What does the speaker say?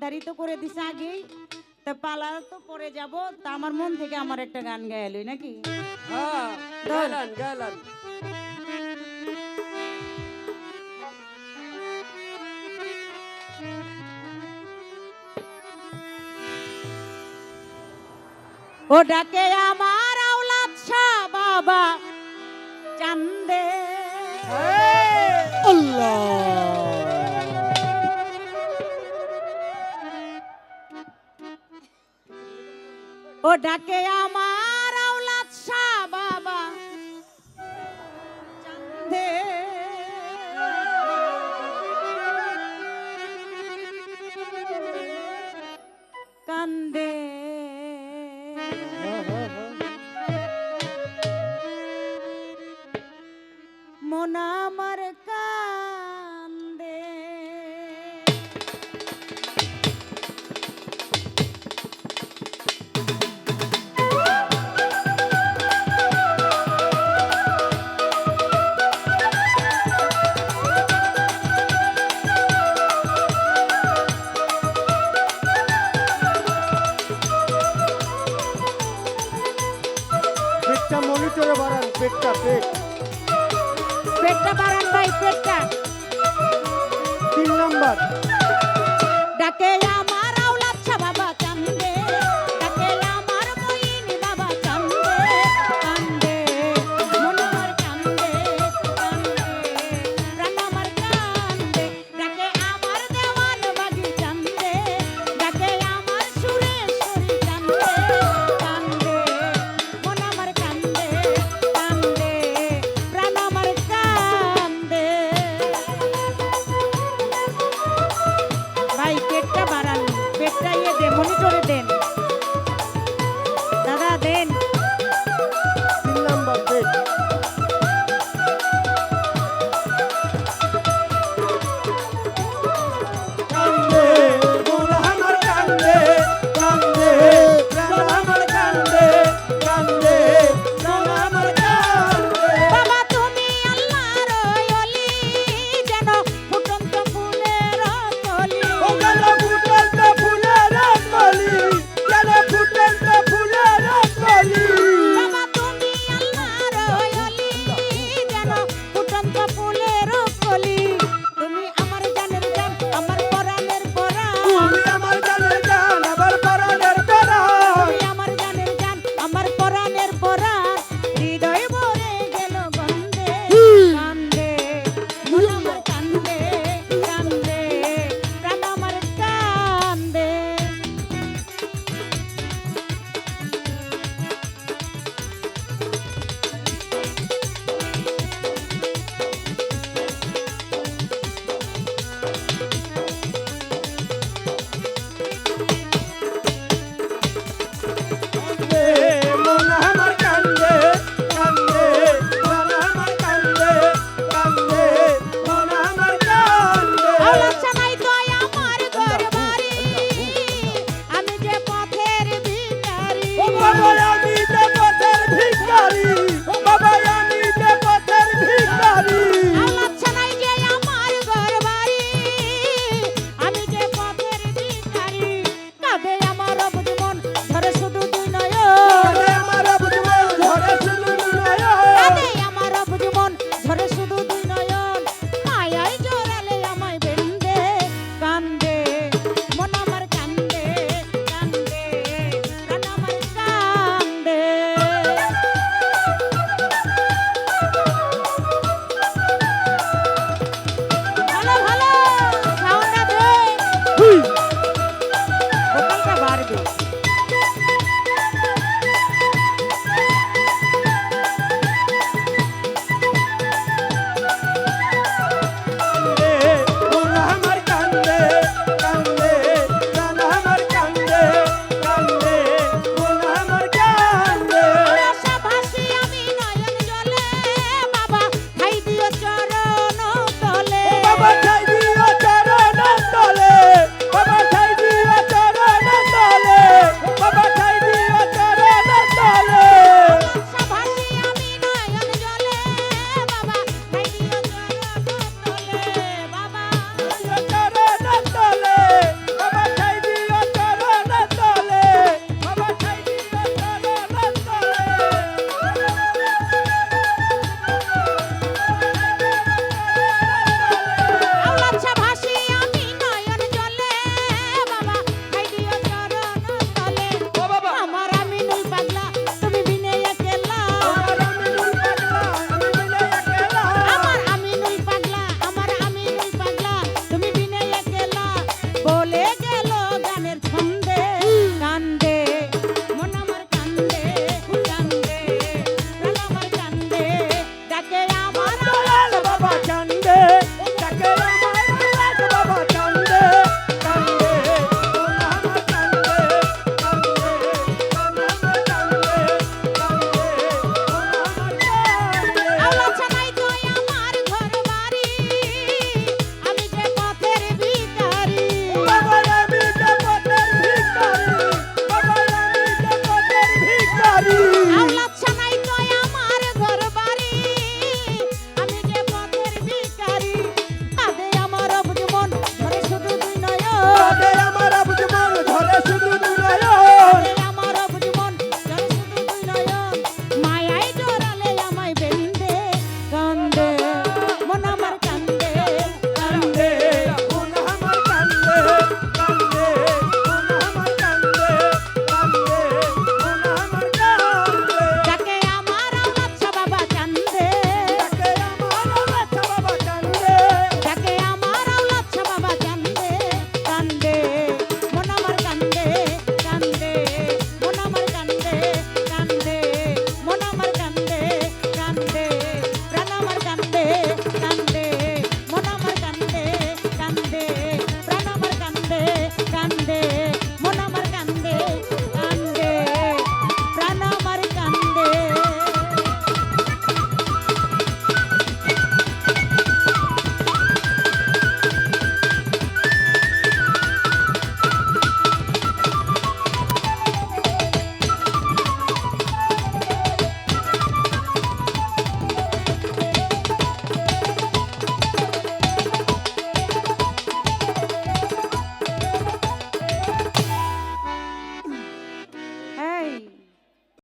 নির্ধারিত করে দিছে আগেই। তা পালা তো পরে যাব। তা আমার মন থেকে আমার একটা গান গায়ালই নাকি? হ্যাঁ গেলেন গেলেন। ও ডাকে আমার আওলাদ শাহ বাবা। চান্দে ও ডাকে আমার পেটটা বাড়ান Santos.